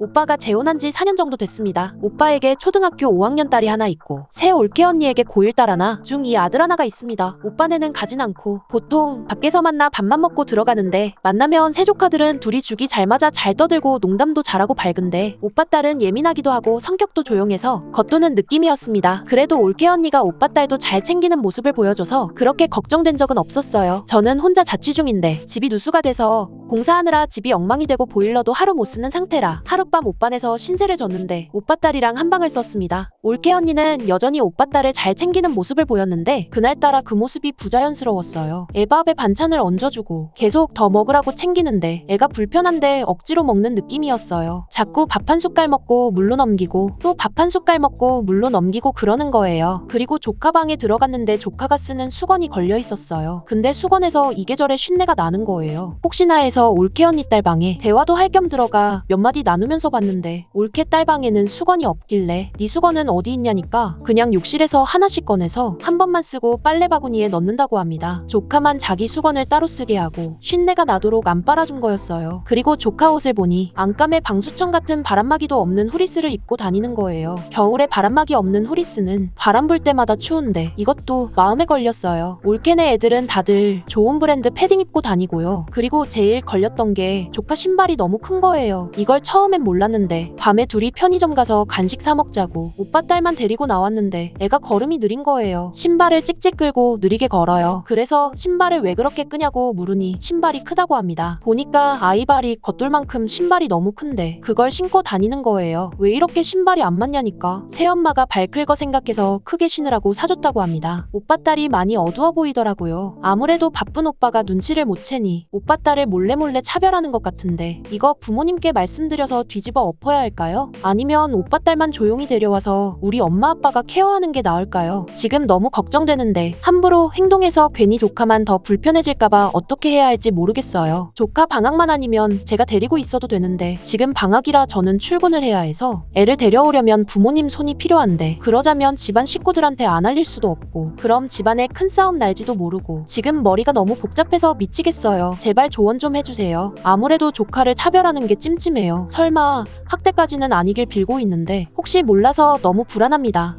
오빠가 재혼한 지 4년 정도 됐습니다. 오빠에게 초등학교 5학년 딸이 하나 있고 새 올케 언니에게 고1 딸 하나, 중2 아들 하나가 있습니다. 오빠네는 가진 않고 보통 밖에서 만나 밥만 먹고 들어가는데 만나면 새 조카들은 둘이 죽이 잘 맞아 잘 떠들고 농담도 잘하고 밝은데 오빠 딸은 예민하기도 하고 성격도 조용해서 겉도는 느낌이었습니다. 그래도 올케 언니가 오빠 딸도 잘 챙기는 모습을 보여줘서 그렇게 걱정된 적은 없었어요. 저는 혼자 자취 중인데 집이 누수가 돼서 공사하느라 집이 엉망이 되고 보일러도 하루 못 쓰는 상태라 하 룻밤 오빠네서 신세를 졌는데 오빠 딸이랑 한 방을 썼습니다. 올케 언니는 여전히 오빠 딸을 잘 챙기는 모습을 보였는데 그날따라 그 모습이 부자연스러웠어요. 애밥에 반찬을 얹어주고 계속 더 먹으라고 챙기는데 애가 불편한데 억지로 먹는 느낌이었어요. 자꾸 밥 한 숟갈 먹고 물로 넘기고 또 밥 한 숟갈 먹고 물로 넘기고 그러는 거예요. 그리고 조카 방에 들어갔는데 조카가 쓰는 수건이 걸려 있었어요. 근데 수건에서 이계절에 쉰내가 나는 거예요. 혹시나 해서 올케 언니 딸 방에 대화도 할 겸 들어가 몇 마디 나누면 서 봤는데 올케 딸 방에는 수건이 없길래 네 수건은 어디 있냐니까 그냥 욕실에서 하나씩 꺼내서 한 번만 쓰고 빨래 바구니에 넣는다고 합니다. 조카만 자기 수건을 따로 쓰게 하고 쉰내가 나도록 안 빨아준 거였어요. 그리고 조카 옷을 보니 안감에 방수청 같은 바람막이도 없는 후리스를 입고 다니는 거예요. 겨울에 바람막이 없는 후리스는 바람 불 때마다 추운데 이것도 마음에 걸렸어요. 올케네 애들은 다들 좋은 브랜드 패딩 입고 다니고요. 그리고 제일 걸렸던 게 조카 신발이 너무 큰 거예요. 이걸 처음엔 몰랐는데 밤에 둘이 편의점 가서 간식 사 먹자고 오빠 딸만 데리고 나왔는데 애가 걸음이 느린 거예요. 신발을 찍찍 끌고 느리게 걸어요. 그래서 신발을 왜 그렇게 끄냐고 물으니 신발이 크다고 합니다. 보니까 아이 발이 겉돌만큼 신발이 너무 큰데 그걸 신고 다니는 거예요. 왜 이렇게 신발이 안 맞냐니까. 새엄마가 발클 거 생각해서 크게 신으라고 사줬다고 합니다. 오빠 딸이 많이 어두워 보이더라고요. 아무래도 바쁜 오빠가 눈치를 못 채니 오빠 딸을 몰래 몰래 차별하는 것 같은데 이거 부모님께 말씀드려서 뒤집어 엎어야 할까요? 아니면 오빠 딸만 조용히 데려와서 우리 엄마 아빠가 케어하는 게 나을까요? 지금 너무 걱정되는데 함부로 행동해서 괜히 조카만 더 불편해질까봐 어떻게 해야 할지 모르겠어요. 조카 방학만 아니면 제가 데리고 있어도 되는데 지금 방학이라 저는 출근을 해야 해서 애를 데려오려면 부모님 손이 필요한데 그러자면 집안 식구들한테 안 알릴 수도 없고 그럼 집안에 큰 싸움 날지도 모르고 지금 머리가 너무 복잡해서 미치겠어요. 제발 조언 좀 해주세요. 아무래도 조카를 차별하는 게 찜찜해요. 설마 학대까지는 아니길 빌고 있는데 혹시 몰라서 너무 불안합니다.